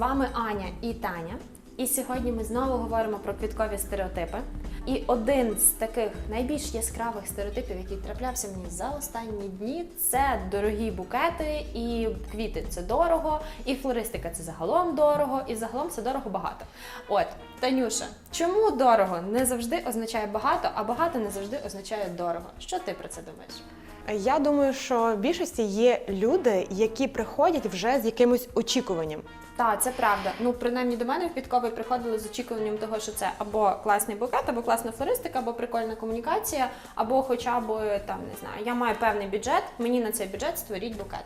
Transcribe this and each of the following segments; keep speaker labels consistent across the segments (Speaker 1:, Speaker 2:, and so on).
Speaker 1: Вами Аня і Таня. І сьогодні ми знову говоримо про квіткові стереотипи. І один з таких найбільш яскравих стереотипів, який траплявся мені за останні дні, це дорогі букети і квіти це дорого, і флористика це загалом дорого, і загалом це дорого багато. От, Танюша, чому дорого не завжди означає багато, а багато не завжди означає дорого? Що ти про це думаєш?
Speaker 2: Я думаю, що в більшості є люди, які приходять вже з якимось очікуванням.
Speaker 1: Так, це правда. Ну, принаймні до мене в підковий приходили з очікуванням того, що це або класний букет, або класна флористика, або прикольна комунікація, або хоча б там не знаю, я маю певний бюджет, мені на цей бюджет створіть букет.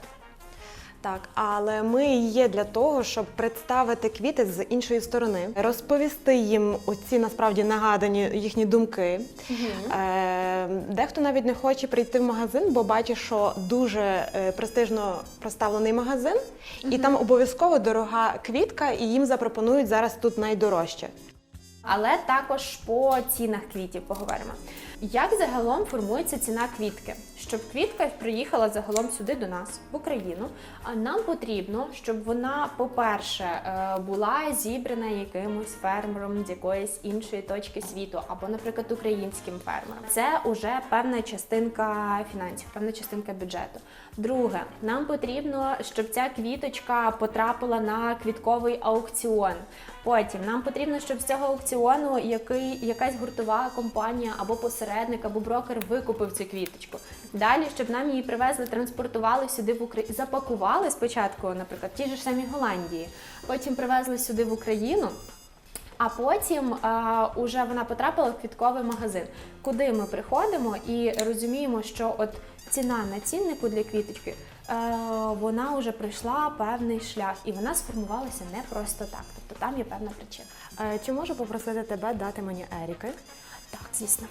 Speaker 2: Так, але ми є для того, щоб представити квіти з іншої сторони, розповісти їм оці насправді нагадані їхні думки. Е, дехто навіть не хоче прийти в магазин, бо бачить, що дуже е, престижно проставлений магазин, і там обов'язково дорога квітка, і їм запропонують зараз тут найдорожче.
Speaker 1: Але також по цінах квітів поговоримо. Як загалом формується ціна квітки? Щоб квітка приїхала загалом сюди до нас, в Україну, а нам потрібно, щоб вона, по-перше, е, була зібрана якимось фермером з якоїсь іншої точки світу, або, наприклад, українським фермером. Це вже певна частинка фінансів, певна частинка бюджету. Друге, нам потрібно, щоб ця квіточка потрапила на квітковий аукціон. Потім нам потрібно, щоб з цього аукціону який, якась гуртова компанія або посередник, або брокер викупив цю квіточку. Далі, щоб нам її привезли, транспортували сюди в Україну, запакували спочатку, наприклад, в тій же ж самій Голландії, потім привезли сюди в Україну. А потім а, уже вона потрапила в квітковий магазин, куди ми приходимо і розуміємо, що от ціна на ціннику для квіточки е, вона вже пройшла певний шлях, і вона сформувалася не просто так. Тобто там є певна причина.
Speaker 2: Е, Чи можу попросити тебе дати мені Еріки?
Speaker 1: Так, звісно.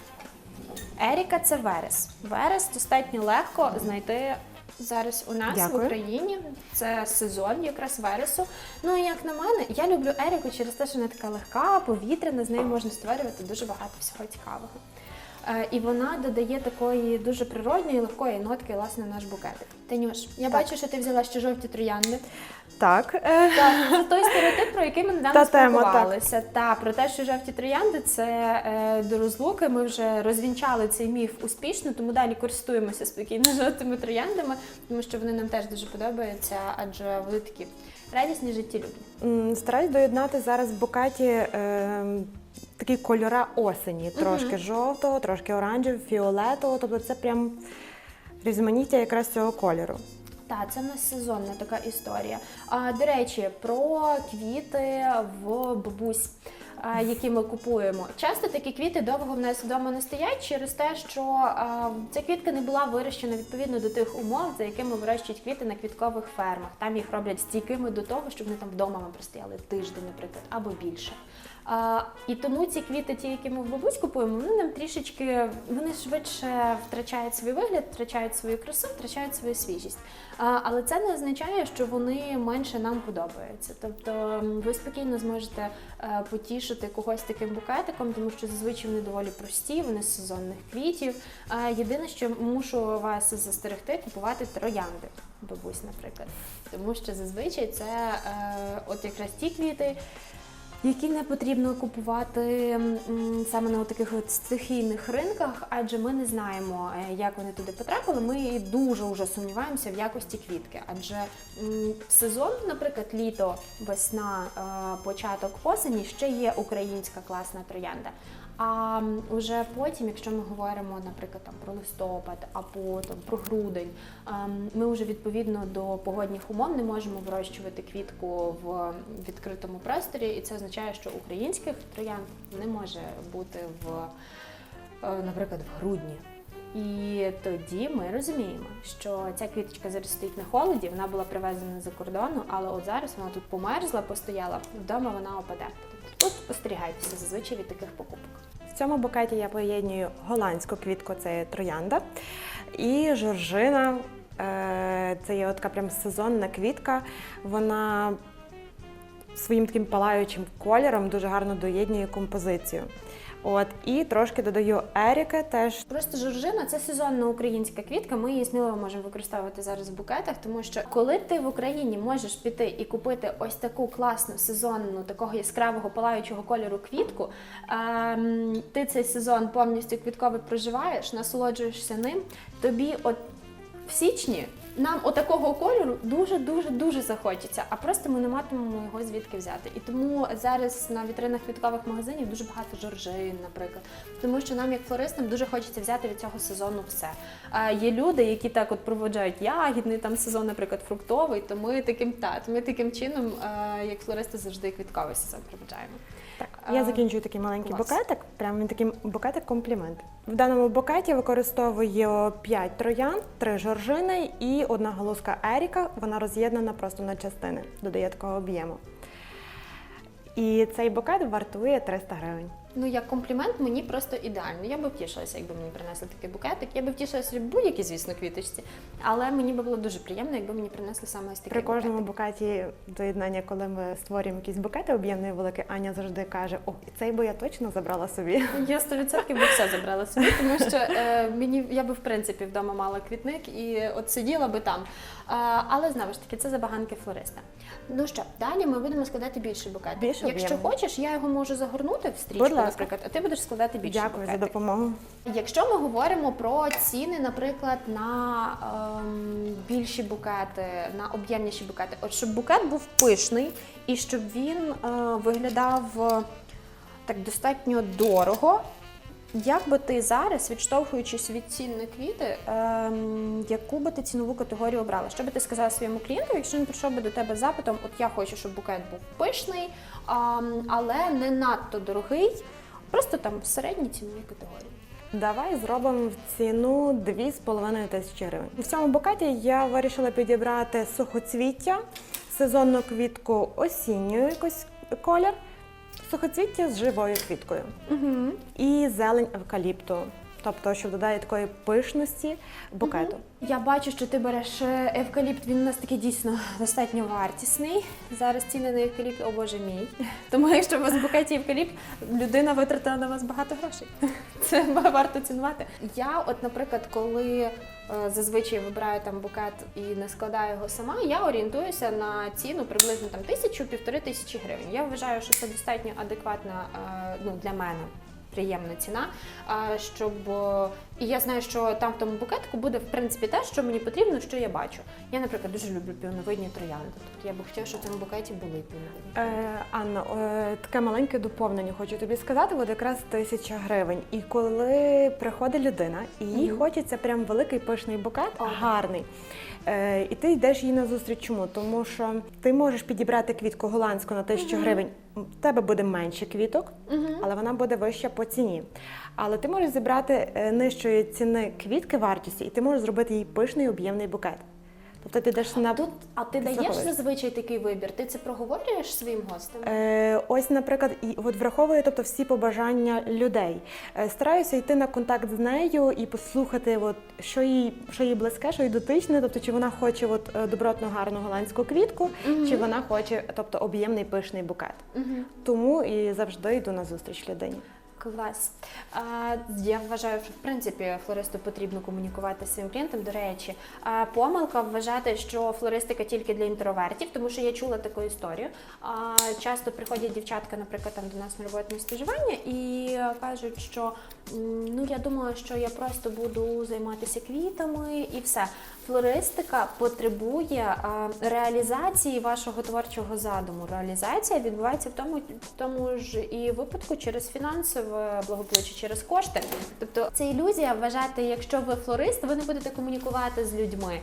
Speaker 1: Еріка це верес. Верес достатньо легко знайти зараз у нас
Speaker 2: Дякую.
Speaker 1: в Україні. Це сезон якраз вересу. Ну і як на мене, я люблю Еріку через те, що вона така легка, повітряна, з нею можна створювати дуже багато всього цікавого. Е, І вона додає такої дуже природної, легкої нотки, власне, в наш букетик. Танюш, я бачу, що ти взяла ще жовті троянди.
Speaker 2: Так. е,
Speaker 1: Так, це той стереотип, про який ми недавно
Speaker 2: тема, так.
Speaker 1: спілкувалися. Та про те, що жовті троянди це е, до розлуки. Ми вже розвінчали цей міф успішно, тому далі користуємося спокійно жовтими трояндами, тому що вони нам теж дуже подобаються, адже вони такі радісні, життєлюбні.
Speaker 2: М, Стараюсь доєднати зараз в букеті е, такі кольора осені. Трошки жовтого, трошки оранжевого, фіолетового. Тобто це прям різноманіття якраз цього кольору.
Speaker 1: Так, це в нас сезонна така історія. А, до речі, про квіти в бабусь. а, Які ми купуємо. Часто такі квіти довго в нас вдома не стоять через те, що а, ця квітка не була вирощена відповідно до тих умов, за якими вирощують квіти на квіткових фермах. Там їх роблять стійкими до того, щоб вони там вдома простояли тиждень, наприклад, або більше. А, і тому ці квіти, ті, які ми в бабусь купуємо, вони нам трішечки вони швидше втрачають свій вигляд, втрачають свою красу, втрачають свою свіжість. А, але це не означає, що вони менше нам подобаються. Тобто ви спокійно зможете е, потішити когось таким букетиком, тому що зазвичай вони доволі прості, вони з сезонних квітів. А, єдине, що мушу вас застерегти, купувати троянди. Бабусь, наприклад, тому що зазвичай це е, от якраз ті квіти, які не потрібно купувати саме на таких от стихійних ринках, адже ми не знаємо, е, як вони туди потрапили. Ми дуже вже сумніваємося в якості квітки. Адже в сезон, наприклад, літо, весна, е, початок осені ще є українська класна троянда. А вже потім, якщо ми говоримо, наприклад, там про листопад або там про грудень, ми вже відповідно до погодних умов не можемо вирощувати квітку в відкритому просторі, і це означає, що українських троянд не може бути в, е, наприклад, в грудні. І тоді ми розуміємо, що ця квіточка зараз стоїть на холоді, вона була привезена за кордону, але от зараз вона тут померзла, постояла, вдома вона опаде. Тут спостерігайтеся зазвичай від таких покупок.
Speaker 2: В цьому букеті я поєднюю голландську квітку, це є троянда, і жоржина. е, Це є така прям сезонна квітка. Вона своїм таким палаючим кольором дуже гарно доєднює композицію. От, і трошки додаю еріки теж.
Speaker 1: Просто жоржина це сезонна українська квітка. Ми її сміливо можемо використовувати зараз в букетах, тому що коли ти в Україні можеш піти і купити ось таку класну сезонну, такого яскравого палаючого кольору квітку, ем, ти цей сезон повністю квітковий проживаєш, насолоджуєшся ним. Тобі от в січні нам отакого кольору дуже дуже дуже захочеться, а просто ми не матимемо його звідки взяти. І тому зараз на вітринах квіткових магазинів дуже багато жоржин, наприклад. Тому що нам, як флористам, дуже хочеться взяти від цього сезону все. А є люди, які так от проводжають ягідний там сезон, наприклад, фруктовий. То ми таким та ми таким чином, е, як флористи, завжди квітковий сезон проводжаємо.
Speaker 2: Так,
Speaker 1: А,
Speaker 2: я закінчую такий маленький
Speaker 1: клас.
Speaker 2: букетик. Прямо він такий букетик комплімент. В даному букеті використовую 5 троян, 3 жоржини і одна галузка еріка. Вона роз'єднана просто на частини, додає такого об'єму. І цей букет вартує 300 гривень.
Speaker 1: Ну, як комплімент, мені просто ідеально. Я би втішилася, якби мені принесли такий букетик. Я би втішилася в будь-якій, звісно, квіточці. Але мені би було дуже приємно, якби мені принесли саме ось такий
Speaker 2: При кожному
Speaker 1: букетик.
Speaker 2: букеті доєднання, коли ми створюємо якісь букети об'ємний великий, Аня завжди каже: О, цей би я точно забрала собі.
Speaker 1: Я 100% би все забрала собі, тому що е, мені я би в принципі вдома мала квітник і от сиділа би там. Е, але знову ж таки, це забаганки флориста. Ну що, далі ми будемо складати більше букет.
Speaker 2: Більше
Speaker 1: Якщо
Speaker 2: об'ємний.
Speaker 1: хочеш, я його можу загорнути в стрічку. Наприклад, а ти будеш складати більше
Speaker 2: Дякую за допомогу.
Speaker 1: Якщо ми говоримо про ціни, наприклад, на ем, більші букети, на об'ємніші букети, от щоб букет був пишний і щоб він е, виглядав е, так достатньо дорого. Як би ти зараз, відштовхуючись від цін квіти, ем, яку би ти цінову категорію обрала? Що би ти сказала своєму клієнту, якщо він прийшов би до тебе з запитом, от я хочу, щоб букет був пишний, ем, але не надто дорогий, просто там в середній ціновій категорії.
Speaker 2: Давай зробимо в ціну 2,5 тисячі гривень. В цьому букеті я вирішила підібрати сухоцвіття, сезонну квітку осінню якось колір, сухоцвіття з живою квіткою
Speaker 1: Угу.
Speaker 2: і зелень евкаліпту. Тобто, що додає такої пишності букету.
Speaker 1: Я бачу, що ти береш е, евкаліпт. Він у нас такий дійсно достатньо вартісний. Зараз ціни на евкаліпт, о боже мій. Тому якщо у вас в букеті евкаліпт, людина витратила на вас багато грошей. Це варто цінувати. Я, от, наприклад, коли е, зазвичай вибираю там букет і не складаю його сама, я орієнтуюся на ціну приблизно там тисячу-півтори тисячі гривень. Я вважаю, що це достатньо адекватна е, ну, для мене приємна ціна. Щоб е, і я знаю, що там в тому букетику буде в принципі те, що мені потрібно, що я бачу. Я, наприклад, дуже люблю півновидні троянди. Тобто я би хотіла, щоб в цьому букеті були півновидні.
Speaker 2: Е, Анна, е, таке маленьке доповнення хочу тобі сказати. От якраз тисяча гривень. І коли приходить людина, і їй
Speaker 1: Мгм.
Speaker 2: хочеться прям великий пишний букет,
Speaker 1: Ага.
Speaker 2: гарний. Е, і ти йдеш їй назустріч. Чому? Тому що ти можеш підібрати квітку голландську на 1000 гривень. В тебе буде менше квіток, але вона буде вища по ціні. Але ти можеш зібрати е, нижчої ціни квітки вартості, і ти можеш зробити їй пишний об'ємний букет. Тобто ти йдеш на
Speaker 1: Тут, а ти даєш
Speaker 2: заходиш.
Speaker 1: зазвичай такий вибір? Ти це проговорюєш своїм гостям?
Speaker 2: Е, ось, наприклад, і от враховую тобто, всі побажання людей. Е, стараюся йти на контакт з нею і послухати, от, що їй, що їй близьке, що їй дотичне, тобто, чи вона хоче от, е, добротну гарну голландську квітку, чи вона хоче тобто, об'ємний пишний букет.
Speaker 1: Мгм.
Speaker 2: Тому і завжди йду на зустріч людині.
Speaker 1: Клас. Я вважаю, що в принципі флористу потрібно комунікувати з своїм клієнтом. До речі, помилка вважати, що флористика тільки для інтровертів, тому що я чула таку історію. Часто приходять дівчатка, наприклад, там до нас на роботне споживання і кажуть, що ну я думала, що я просто буду займатися квітами і все. Флористика потребує реалізації вашого творчого задуму. Реалізація відбувається в тому, в тому ж і випадку через фінансове благополуччя, через кошти. Тобто це ілюзія вважати, якщо ви флорист, ви не будете комунікувати з людьми,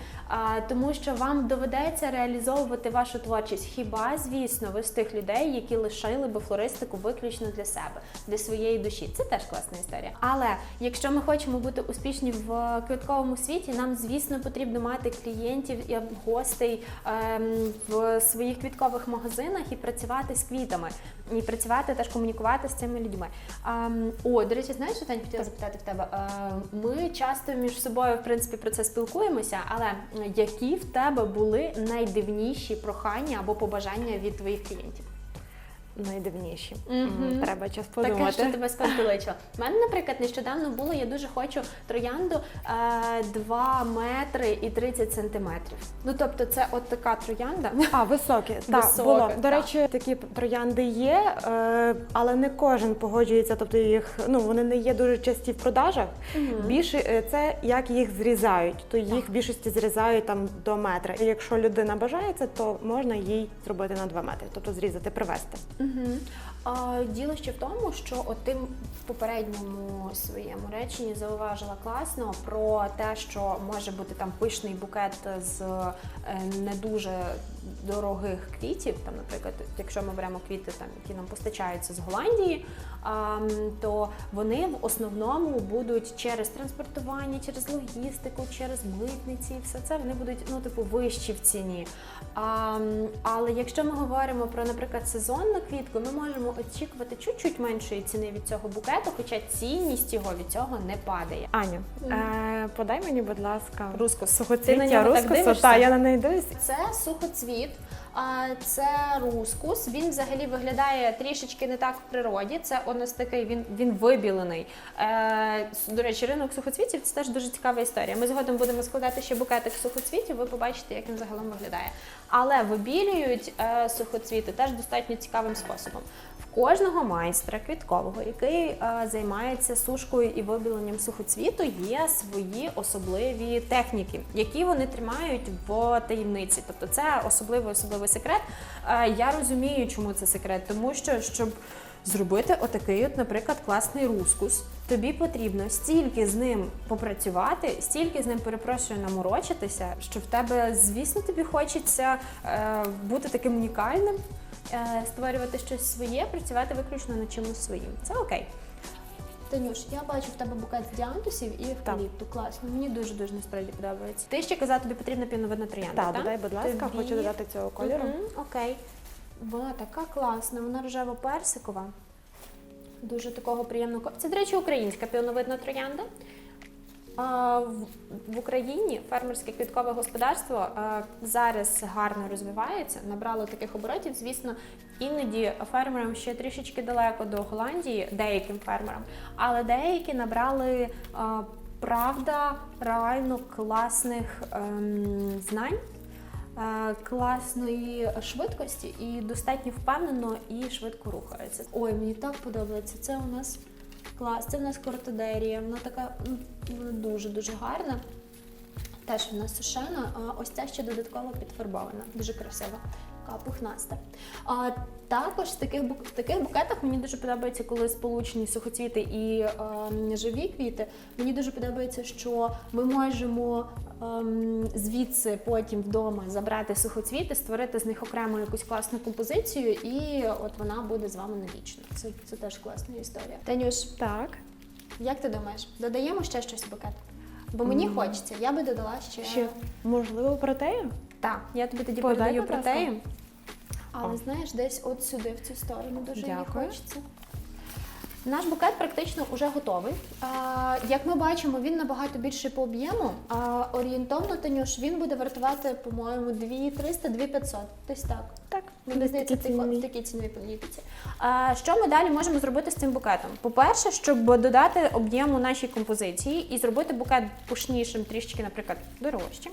Speaker 1: тому що вам доведеться реалізовувати вашу творчість. Хіба, звісно, ви з тих людей, які лишили би флористику виключно для себе, для своєї душі. Це теж класна історія. Але якщо ми хочемо бути успішні в квітковому світі, нам звісно потрібно мати клієнтів і гостей ем, в своїх квіткових магазинах і працювати з квітами, і працювати теж комунікувати з цими людьми. Ем, о, до речі, знаєш, що Тань, хотіла запитати в тебе. Ем, ми часто між собою в принципі про це спілкуємося, але які в тебе були найдивніші прохання або побажання від твоїх клієнтів?
Speaker 2: Найдивніші.
Speaker 1: Мгм.
Speaker 2: Треба час
Speaker 1: Таке, що тебе спантеличило. У мене, наприклад, нещодавно було, я дуже хочу троянду е, 2 метри і 30 сантиметрів. Ну тобто, це от така троянда.
Speaker 2: А, високі. Так,
Speaker 1: Висока,
Speaker 2: було. До
Speaker 1: так.
Speaker 2: речі, такі троянди є, е, але не кожен погоджується, тобто їх, ну, вони не є дуже часті в продажах. Більше е, це як їх зрізають, то їх в більшості зрізають там до метра. І якщо людина бажає це, то можна їй зробити на 2 метри, тобто зрізати, привезти.
Speaker 1: Угу. А, діло ще в тому, що от ти в попередньому своєму реченні зауважила класно про те, що може бути там пишний букет з е, не дуже дорогих квітів. Там, наприклад, якщо ми беремо квіти, там які нам постачаються з Голландії, то вони в основному будуть через транспортування, через логістику, через митниці, все це вони будуть ну типу вищі в ціні. Але якщо ми говоримо про, наприклад, сезонну квітку, ми можемо очікувати чуть-чуть меншої ціни від цього букету, хоча цінність його від цього не падає.
Speaker 2: Аню, е, подай мені, будь ласка,
Speaker 1: Рускус. Ти
Speaker 2: сухоцвіття рускусу. Та, я на неї дивлюсь.
Speaker 1: Це сухоцвіт, це рускус. Він взагалі виглядає трішечки не так в природі. Це у нас такий він, він вибілений. Е, до речі, ринок сухоцвітів це теж дуже цікава історія. Ми згодом будемо складати ще букетик сухоцвітів. Ви побачите, як він загалом виглядає. Але вибілюють е, сухоцвіти теж достатньо цікавим способом. Кожного майстра квіткового, який е, займається сушкою і вибіленням сухоцвіту, є свої особливі техніки, які вони тримають в таємниці. Тобто це особливий особливий секрет. Е, я розумію, чому це секрет, тому що щоб зробити отакий, от, наприклад, класний рускус, тобі потрібно стільки з ним попрацювати, стільки з ним перепрошую наморочитися, що в тебе, звісно, тобі хочеться е, бути таким унікальним створювати щось своє, працювати виключно над чимось своїм. Це окей. Танюш, я бачу в тебе букет з діантусів і евкаліпту. Класно. Мені дуже дуже насправді подобається. Ти ще казала, тобі потрібна піновидна троянда.
Speaker 2: Так, додай, будь ласка,
Speaker 1: Тобі-
Speaker 2: хочу додати цього кольору.
Speaker 1: Мгм, окей. Вона така класна, вона рожево-персикова. Дуже такого приємного. Це, до речі, українська піоновидна троянда. В, Україні фермерське квіткове господарство зараз гарно розвивається, набрало таких оборотів. Звісно, іноді фермерам ще трішечки далеко до Голландії, деяким фермерам, але деякі набрали правда реально класних ем, знань. е, Класної швидкості і достатньо впевнено і швидко рухається. Ой, мені так подобається. Це у нас клас, це в нас кортодерія. Вона така дуже дуже гарна. Теж вона сушена, а ось ця ще додатково підфарбована. Дуже красива. Така пухнаста. А також в таких, в таких букетах мені дуже подобається, коли сполучені сухоцвіти і ем, живі квіти. Мені дуже подобається, що ми можемо ем, звідси потім вдома забрати сухоцвіти, створити з них окремо якусь класну композицію, і от вона буде з вами навічно. Це, це теж класна історія. Танюш,
Speaker 2: Так.
Speaker 1: як ти думаєш, додаємо ще щось в букет? Бо мені
Speaker 2: М.
Speaker 1: хочеться, я би додала ще.
Speaker 2: Ще можливо протею?
Speaker 1: Так, я тобі тоді
Speaker 2: Подай,
Speaker 1: передаю
Speaker 2: будь ласка.
Speaker 1: Але знаєш, десь от сюди, в цю сторону, дуже мені
Speaker 2: Дякую.
Speaker 1: хочеться. Наш букет практично вже готовий. А, як ми бачимо, він набагато більше по об'єму. А, орієнтовно, Танюш, він буде вартувати, по-моєму, 2300 2500 Десь так. Мені здається,
Speaker 2: такі
Speaker 1: ціновій політиці. А, що ми далі можемо зробити з цим букетом? По-перше, щоб додати об'єму нашій композиції і зробити букет пушнішим, трішечки, наприклад, дорожчим.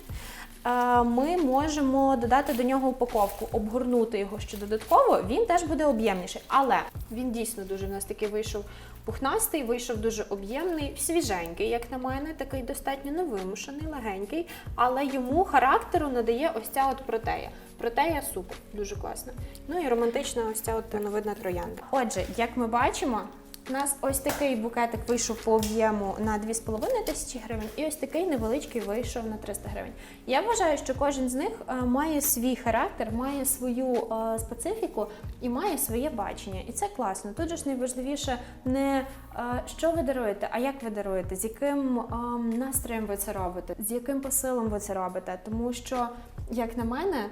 Speaker 1: Ми можемо додати до нього упаковку, обгорнути його ще додатково. Він теж буде об'ємніший, але він дійсно дуже в нас такий вийшов пухнастий, вийшов дуже об'ємний, свіженький, як на мене, такий достатньо невимушений, легенький, але йому характеру надає ось ця от протея. Протея супер, дуже класна. Ну і романтична ось ця от піновидна троянда. Отже, як ми бачимо, У нас ось такий букетик вийшов по об'єму на 2,5 тисячі гривень, і ось такий невеличкий вийшов на 300 гривень. Я вважаю, що кожен з них е, має свій характер, має свою е, специфіку і має своє бачення. І це класно. Тут же ж найважливіше не е, що ви даруєте, а як ви даруєте, з яким е, настроєм ви це робите, з яким посилом ви це робите. Тому що, як на мене,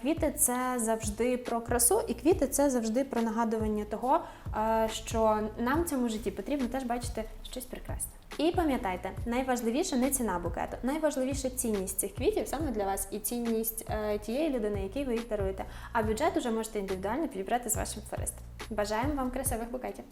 Speaker 1: квіти це завжди про красу, і квіти це завжди про нагадування того, е, що нам в цьому житті потрібно теж бачити щось прекрасне. І пам'ятайте, найважливіше не ціна букету, найважливіше цінність цих квітів саме для вас і цінність е, тієї людини, якій ви їх даруєте. А бюджет уже можете індивідуально підібрати з вашим флористом. Бажаємо вам красивих букетів!